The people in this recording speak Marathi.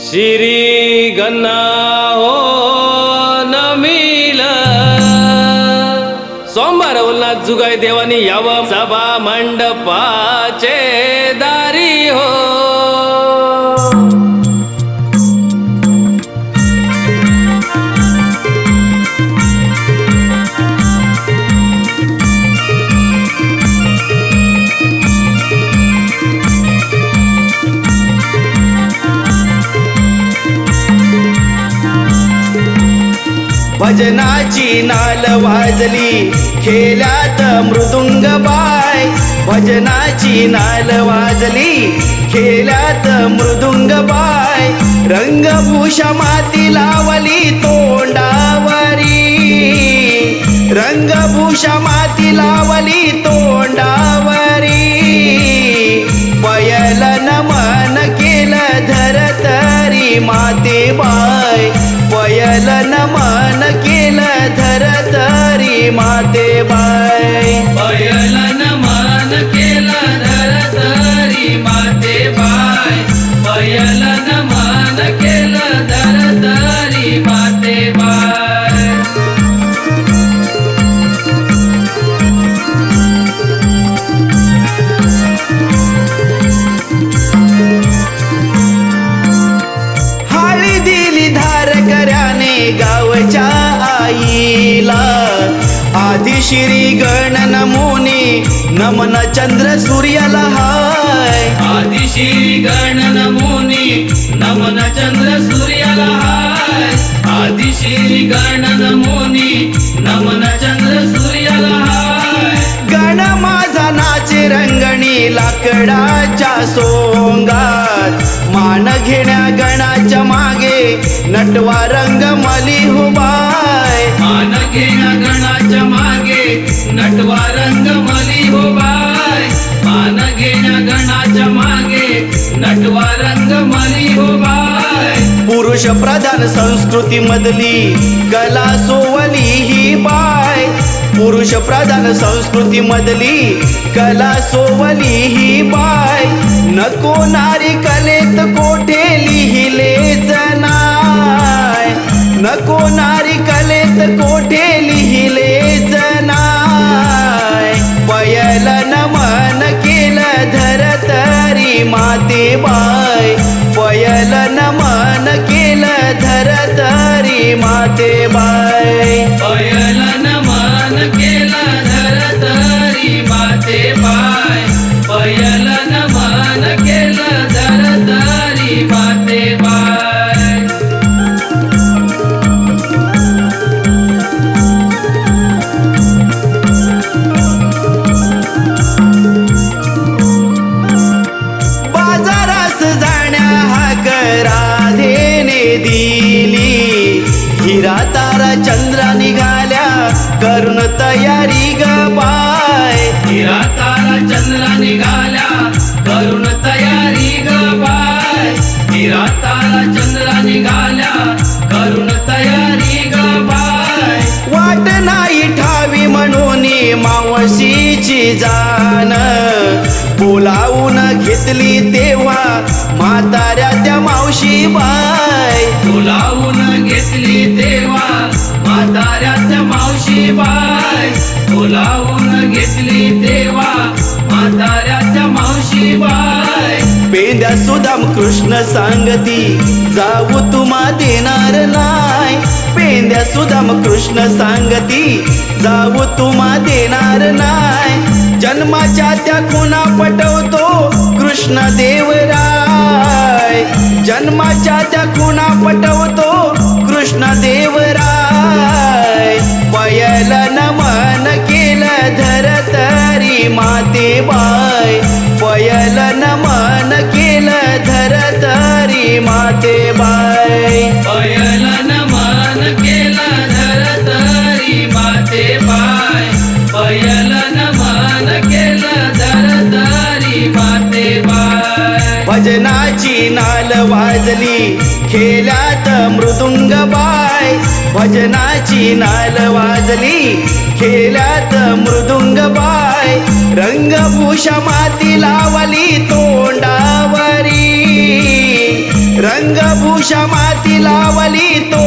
श्री गन्ना हो नमिल। सोमवार उल्हास जुगाय देवानी यावं सभा मंडपाचे दारी हो। भजनाची नाल वाजली खेल्यात मृदुंग बाय. भजनाची नाल वाजली खेल्यात मृदुंग बाय. रंगभूषा माती लावली तोंडावरी. रंगभूषा माती लावली तोंडावरी. पयल नमन केलं धरतरी माते बाय. पयल नमन माते बा चंद्र सूर्याला हाय. आदिशी गण नमुनी नमन चंद्र सूर्याला हाय. आदिशी गण नमुनी नमन चंद्र सूर्याला हाय. गण माझा नाचे रंगणी लाकडाच्या सोंगात. मान घेण्या गणाच्या मागे नटवा रंग मली हुबाय. मान घेण्या गणाच्या मागे नटवा प्रधान संस्कृती मधली कला सोवली ही बाय. पुरुष प्रधान संस्कृती मधली कला सोवली ही बाय. नको नारी कलेत को हिरा तारा चंद्रा निघाल्या करून तयारी ग बाय. हिरा तारा चंद्रा निघाल्या करून तयारी ग बाय. हिरा तारा चंद्रा निघाल्या करून तयारी ग बाय. वाट नाही ठावी म्हणून मावशीची जाण. बोलावून घेतली तेव्हा म्हाताऱ्या त्या मावशी बाय. म्हाताऱ्याच्या मावशी बाय बोलावून घेतली देवा म्हाताऱ्याच्या मावशी बाय पेद्या सुदाम कृष्ण सांगती जाऊ तुम्हा देणार नाय पेंद्या सुदाम कृष्ण सांगती जाऊ तुम्हा देणार नाय जन्माच्या त्या खुना पटवतो कृष्ण देवराय. जन्माच्या त्या खुना पटवतो कृष्ण देवराय. माते बाय पयल नमन केलं धरतरी माते बाय केलं धरतरी माते बाय केलं धरतरी माते बाय भजनाची नाल वाजली खेल्यात मृदुंग बाय भजनाची नाल वाजली खेल्यात मृदुंग बाय रंगभूषा माती लावली तोंडावरी. रंगभूषा माती लावली तो